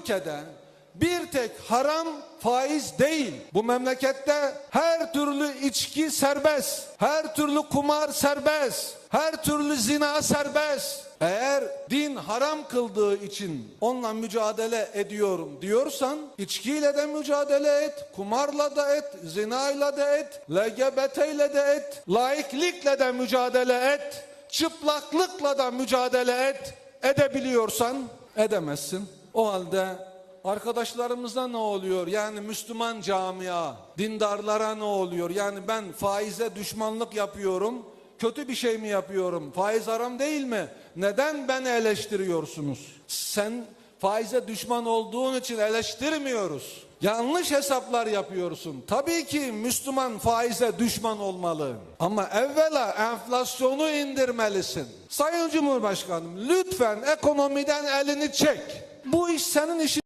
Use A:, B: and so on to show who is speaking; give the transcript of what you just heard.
A: ülkede bir tek haram faiz değil. Bu memlekette her türlü içki serbest, her türlü kumar serbest, her türlü zina serbest. Eğer din haram kıldığı için onunla mücadele ediyorum diyorsan içkiyle de mücadele et, kumarla da et, zinayla da et, LGBT ile de et, laiklikle de mücadele et, çıplaklıkla da mücadele et. Edebiliyorsan edemezsin. O halde Arkadaşlarımıza ne oluyor? Yani Müslüman camia, dindarlara ne oluyor? Yani ben faize düşmanlık yapıyorum. Kötü bir şey mi yapıyorum? Faiz haram değil mi? Neden beni eleştiriyorsunuz? Sen faize düşman olduğun için eleştirmiyoruz. Yanlış hesaplar yapıyorsun. Tabii ki Müslüman faize düşman olmalı. Ama evvela enflasyonu indirmelisin. Sayın Cumhurbaşkanım lütfen ekonomiden elini çek. Bu iş senin işin.